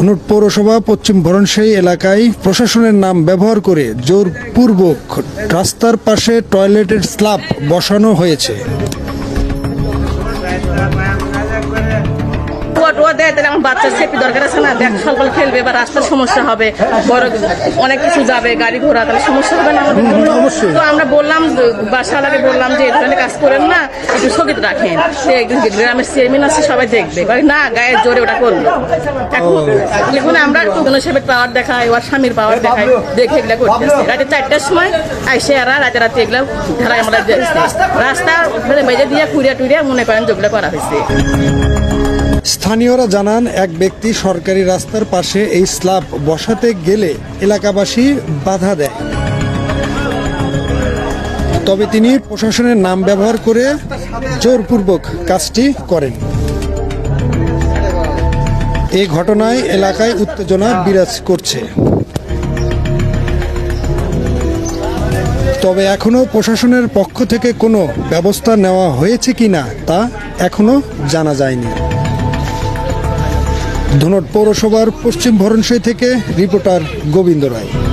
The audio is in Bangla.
ধনুট পৌরসভা পশ্চিম ভরণশাহী এলাকায় প্রশাসনের নাম ব্যবহার করে জোরপূর্বক রাস্তার পাশে টয়লেটের স্ল্যাব বসানো হয়েছে। দেয় তাহলে আমার বাচ্চার সেফটি দরকার আছে না? দেখ সকাল খেলবে বা রাস্তার সমস্যা হবে বড় অনেক কিছু যাবে গাড়ি ঘোড়া তাহলে সমস্যা হবে না আমাদের? তো আমরা বললাম বাসালাকে বললাম যে এই ধরনের কাজ করেন না একটু স্থগিত রাখেন। সে একদিন গ্রামের চেয়ারম্যান আছে সবাই দেখবে। না গায়ের জোরে ওটা করবে। এখন এখন আমরা কোনো সেবের পাওয়ার দেখাই ওর স্বামীর পাওয়ার দেখাই দেখে এগুলা করতেছে রাতে চারটার সময় আইসে এরা রাতে রাতে এগুলা ধারায় আমরা রাস্তা মানে মেজে দিয়ে কুড়িয়া টুড়িয়া মনে করেন যেগুলো করা হয়েছে। স্থানীয়রা জানান, এক ব্যক্তি সরকারি রাস্তার পাশে এই স্ল্যাব বসাতে গেলে এলাকাবাসী বাধা দেয়। তবে তিনি প্রশাসনের নাম ব্যবহার করে জোরপূর্বক কাজটি করেন। এই ঘটনায় এলাকায় উত্তেজনা বিরাজ করছে। তবে এখনও প্রশাসনের পক্ষ থেকে কোনো ব্যবস্থা নেওয়া হয়েছে কিনা তা এখনও জানা যায়নি। ধুনট পৌরসভার পশ্চিম ভরণশাহী থেকে রিপোর্টার গোবিন্দ রায়।